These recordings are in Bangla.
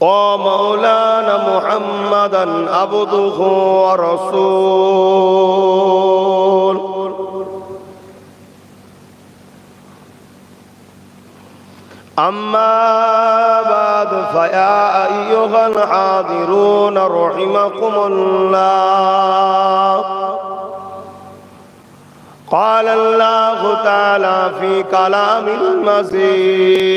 ومولانا محمدا عبده ورسول. أما بعد فيا أيها الحاضرون رحمكم الله. قال الله تعالى في كلام المزيد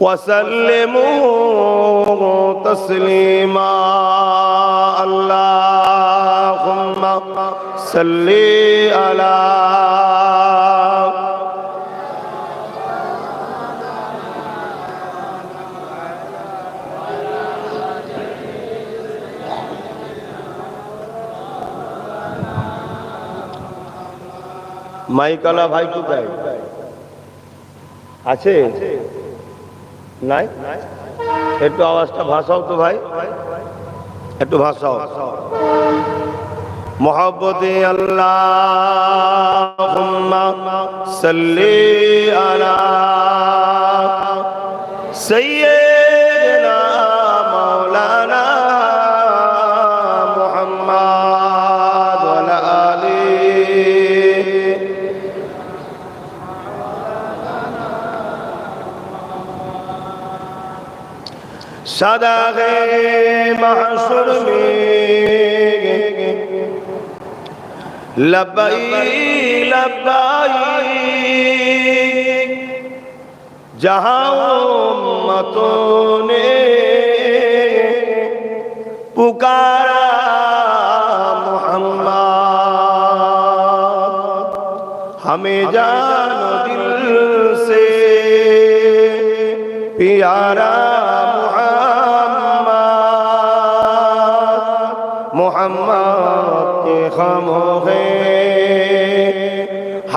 وسلموا تسليما اللهم صل على মাইকালা ভাই কোথায় আছে নাই? একটু আওয়াজটা ভাষাও তো ভাই। একটু ভাষাও মোহাব্বতে আল্লাহ সাল্লি আলা সৈয়দনা सदा है महशुर में लबई लबाई जहां उम्मतों ने पुकारा मोहम्मद हमें जानो दिल से प्यारा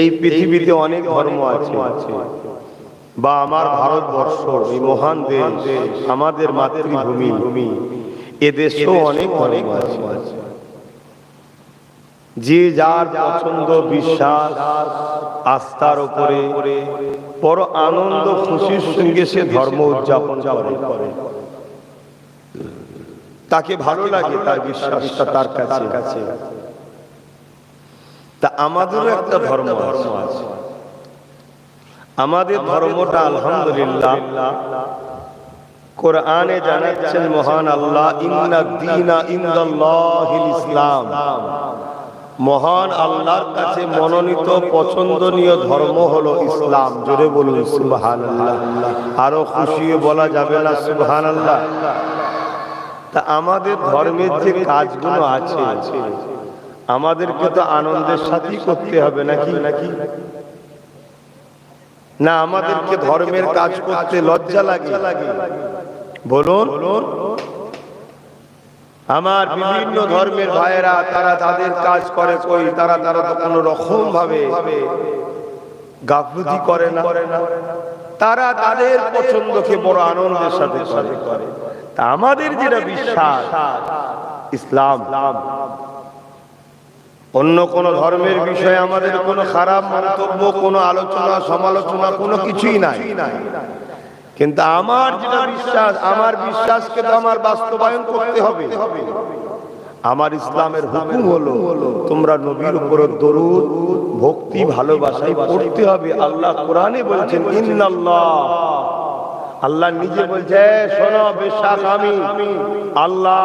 এই পৃথিবীতে অনেক ধর্ম আছে। বা আমার ভারতবর্ষ, এই মহান দেশ, আমাদের মাতৃভূমি এ দেশেও অনেক অনেক আছে। যে যার পছন্দ, বিশ্বাস, আস্থার উপরে বড় আনন্দ, খুশির সঙ্গে সে ধর্ম উদযাপন করে। তাকে ভালো লাগে তার বিশ্বাসটা, তার কাছে। তা আমাদেরও একটা ধর্ম ধর্ম আছে। আমাদের ধর্মটা আলহামদুলিল্লাহ। কোরআনে জানাচ্ছেন মহান আল্লাহ ইন্না দিনা ইন্দাল্লাহিল ইসলাম। মহান আল্লাহর কাছে মনোনীত পছন্দনীয় ধর্ম হলো ইসলাম। জোরে বলুন সুবহানাল্লাহ। আরও খুশি বলা যাবে না সুবহানাল্লাহ। তা আমাদের ধর্মের যে কাজগুলো আছে আমাদেরকে তো আনন্দের সাথেই করতে হবে নাকি? নাকি? না আমাদেরকে ধর্মের কাজ করতে লজ্জা লাগে। বলুন। আমার বিভিন্ন ধর্মের ভাইয়েরা তারা তাদের কাজ করে কই তারা তারা তো কোনো রকম ভাবে গাফলতি করে না। তারা তাদের পছন্দকে বড় আনন্দের সাথে করে। তা আমাদের যেটা বিশ্বাস ইসলাম। অন্য কোন ধর্মের বিষয়ে আমাদের কোনো খারাপ মন্তব্য, কোনো আলোচনা, সমালোচনা, কোনো কিছুই নাই। কিন্তু আমার যেটা বিশ্বাস, আমার বিশ্বাসকে তো আমার বাস্তবায়ন করতে হবে। আমার ইসলামের হুকুম হলো, তোমরা নবীর উপর দরুদ, ভক্তি, ভালোবাসাই পড়তে হবে। আল্লাহ কোরআনে বলছেন, ইন্নাল্লাহ। আল্লাহ নিজে বলছে শোনো বেশাক আমি। আল্লাহ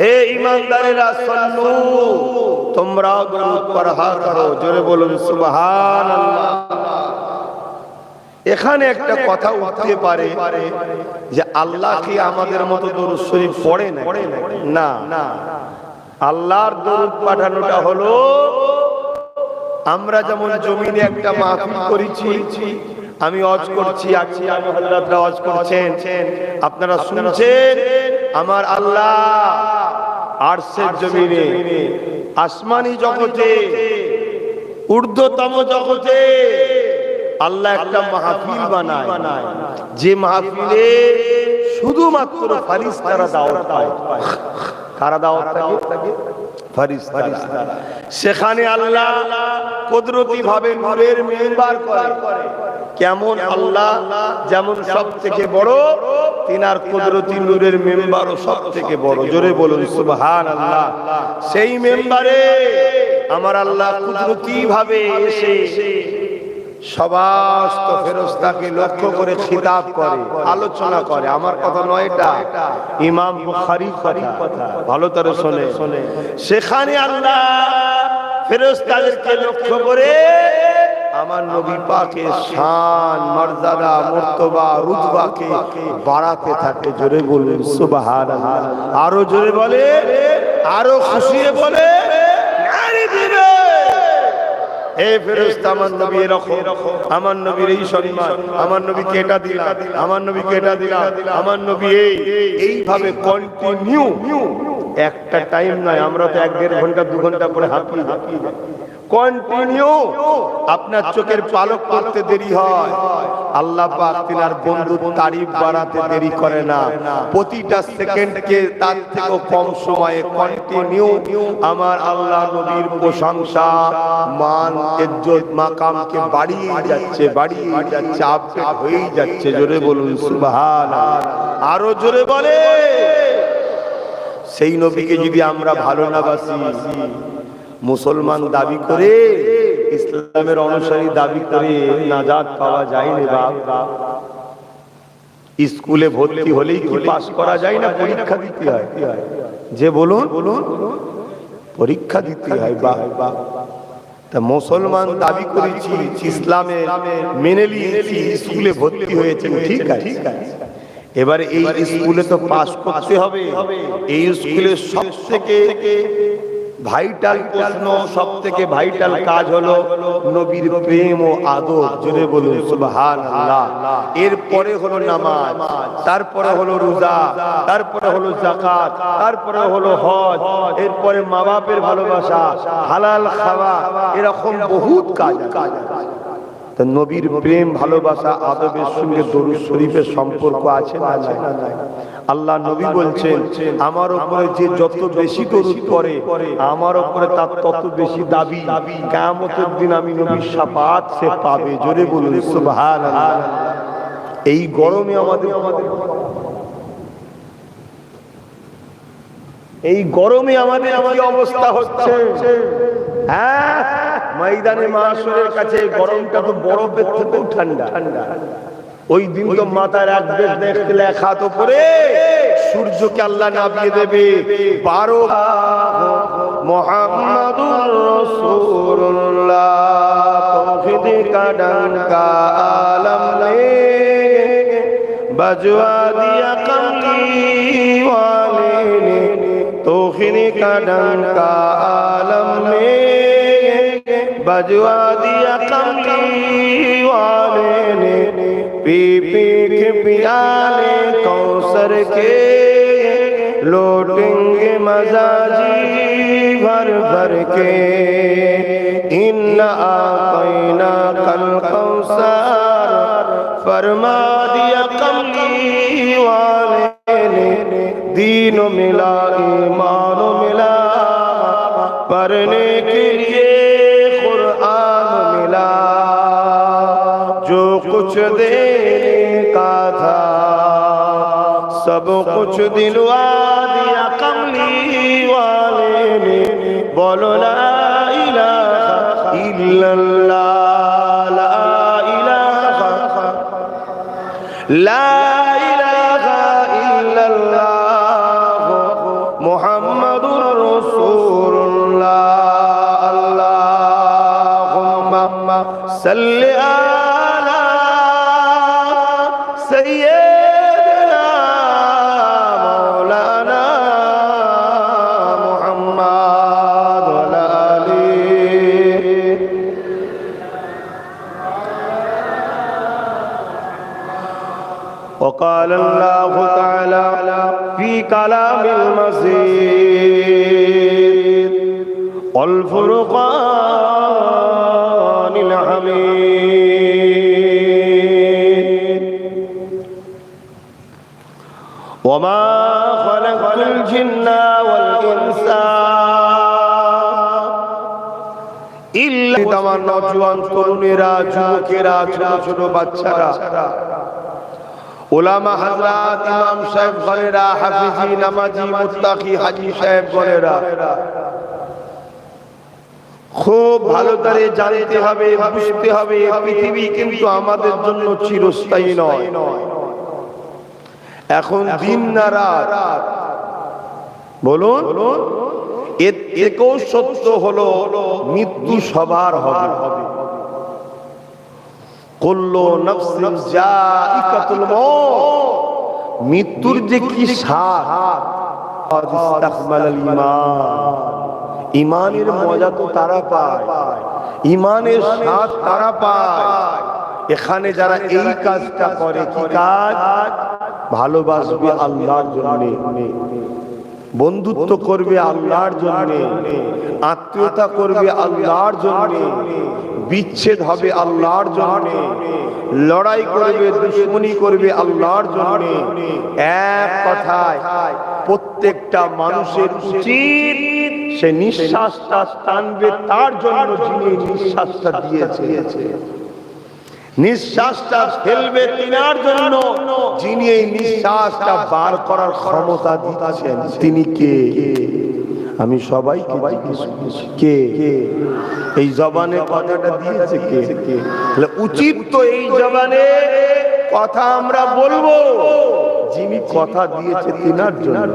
হে ইমানদারেরা সাল্লু তোমরাও দরুদ পড়া করো। জোরে বলুন সুবহানাল্লাহ। এখানে একটা কথা উঠতে পারে যে আল্লাহ কি আমাদের মতো দরুদ শরীফ পড়ে না। না। আল্লাহর দরুদ পাঠানোটা হলো আমরা যেমন জমিনে একটা মাহফিল করেছি আমি অজ করছি আছি আমি হযরতরা অজ করছেন। আপনারা শুনছেন? আমার আল্লাহ আরশের জমিনে আসমানি জগতে ঊর্ধ্বতম জগতে আল্লাহ একটা মাহফিল বানায়। যে মাহফিলে শুধুমাত্র ফারিস্তারা দাওয়াত পায়। কারা দাওয়াত থাকে? ফারিস্তারা সেখানে আল্লাহ কুদরতি ভাবে নূরের মেম্বার করে। কেমন আল্লাহ যেমন সব থেকে বড় তিনার কুদরতি নূরের মেম্বারও সব থেকে বড়। জোরে বলুন সুবহান আল্লাহ সেই মেম্বারে আমার আল্লাহ কুদরতি ভাবে এসে সমস্ত ফেরস্তাকে লক্ষ্য করে খিতাব করে, আলোচনা করে। আমার কথা নয় এটা। ইমাম বুখারী কথা। ভালো শোনে শোনে সেখানে আল্লাহ ফেরস্তাদেরকে লক্ষ্য করে আমার নবী পাকে শান, মর্যাদা, মর্তবা, রুতবাকে বাড়াতে থাকে, জোরে বলুন, সুবহানাল্লাহ। আরও জোরে বলে, আরও খুশিয়ে বলে নবী আমার নবীর এই আমার আমার আমার নবী এই, এইভাবে একটা টাইম নয়, আমরা তো এক দেড় ঘণ্টা, দু ঘণ্টা পরে হাঁপিয়ে হাঁপিয়ে কন্টিনিউ আপনার চোখের পালক করতে দেরি হয়। আল্লাহ পাক তিনার বন্ধু তারিফ বাড়াতে দেরি করে না। প্রতিটা সেকেন্ডকে তার থেকেও কম সময়ে কন্টিনিউ আমার আল্লাহ নবীর প্রশংসা মান ইজ্জত মাকামকে বাড়িয়ে যাচ্ছে বাড়িয়ে যাচ্ছে আপডেট হয়েই যাচ্ছে। জোরে বলুন সুবহান আরও জোরে বলে। সেই নবীকে যদি আমরা ভালো না বাসি। মুসলমান দাবি করে, ইসলামের অনুসারী দাবি করে নাজাদ পাওয়া যায়নি বাপ। স্কুলে ভর্তি হলেই কি পাশ করা যায় না পরীক্ষা দিতে হয়? যে বলুন বলুন পরীক্ষা দিতে হয় বাহ তা মুসলমান দাবি করেছি, ইসলামে মেনে নিয়েছি, স্কুলে ভর্তি হয়েছে ঠিক আছে। এবারে এই স্কুলে তো পাস করতে হবে। এই স্কুলে সব থেকে ভাইটাল প্রশ্ন সব থেকে ভাইটাল কাজ হলো নবীর প্রেম ও আদর। জুড়ে বলুন সুবহান আল্লাহ এরপরে হলো নামাজ, তারপরে হলো রোজা, তারপরে হলো জাকাত তারপরে হলো হজ, এরপরে মা বাপের ভালোবাসা, হালাল খাওয়া, এরকম বহুত কাজ কাজ তা নবীর প্রেম, ভালোবাসা, আদবের সঙ্গে দরুদ শরীফের সম্পর্ক আছে না নাই? আল্লাহ নবী বলছেন আমার উপরে যে যত বেশি দরুদ পড়ে আমার উপরে তার তত বেশি দাবি। কিয়ামতের দিন আমি নবীর শাফাত সে পাবে। জোরে বলুন সুবহানাল্লাহ। এই গরমে আমাদের আমাদের এই গরমে আমাদের কি অবস্থা হচ্ছে? হ্যাঁ ময়দানে মাসুরের কাছে গরমটা তো বরফের থেকেও ঠান্ডা। ঠান্ডা। ওই দিন তো মাথার এক বেশ দেখতে লেখা তো পরে সূর্যকে আল্লাহ নামিয়ে দেবে বারো মোহাম্মদুর রাসূলুল্লাহ তৌহিদ का डंका आलम ने बजवा दिया कमली वाले ने तोहिद का डंका आलम ने बजवा दिया कमली वाले ने पी पी के पियाले कौसर के लौटेंगे मजाजी भर भर के इन आकैना कल कौसर फरमा दिया कमली वाले ने दीन मिला ईमान मिला पढ़ने के लिए कुरान मिला जो कुछ देने कुछ दिलवा दिया कमली वाले ने बोलो ला इलाहा इल्लल्लाह ला इलाहा ला इलाहा इल्लल्लाह मुहम्मदुर रसूलुल्लाह अल्लाहुम्मा सल्लि وقال الله تعالى في كلام المزيد والفرقان الحميد وما خلقت الجن والإنس إلا তোমার নজওয়ান তরুণেরা যুবকেরা ছোট ছোট বাচ্চারা ওলামা হাজরাত ইমাম সাহেব গণেরা, হাফিজি, নামাজি, মুত্তাকি, হাজি সাহেব গণেরা। খুব ভালো করে জানতে হবে, বুঝতে হবে, পৃথিবী কিন্তু আমাদের জন্য চিরস্থায়ী নয়। এখন দিন না রাত। বলুন, এর থেকেও সত্য হলো, মৃত্যু সবার হবে। কুল্লু নাফসিন জাইকাতুল মউত মৃত্যুর যে কি স্বাদ? ইস্তাকমালাল ঈমান। ঈমানের মজা তো তারা পায়। ঈমানের স্বাদ তারা পায়। এখানে যারা এই কাজটা করে কি কাজ? ভালোবাসবে আল্লাহর জন্য। বন্ধুত্ব করবে আল্লাহর জন্য। আত্মীয়তা করবে আল্লাহর জন্য। বিচ্ছেদ হবে আল্লাহর জন্য। লড়াই করবে, দুশ্মনী করবে আল্লাহর জন্য। এক কথায়, প্রত্যেকটা মানুষের উচিত সে নিঃশ্বাসটা টানবে, তার জন্য যিনি নিঃশ্বাসটা দিয়েছে নিঃশ্বাসটা ফেলবে তিনার জন্য, যিনি এই নিঃশ্বাসটা বার করার ক্ষমতা দিচ্ছেন, তিনি কে? আমি সবাই সবাই কে? এই জবানে কথাটা দিয়েছে কে? তাহলে উচিত তো এই জবানে কথা আমরা বলব। যিনি কথা দিয়েছে তিনার জন্য।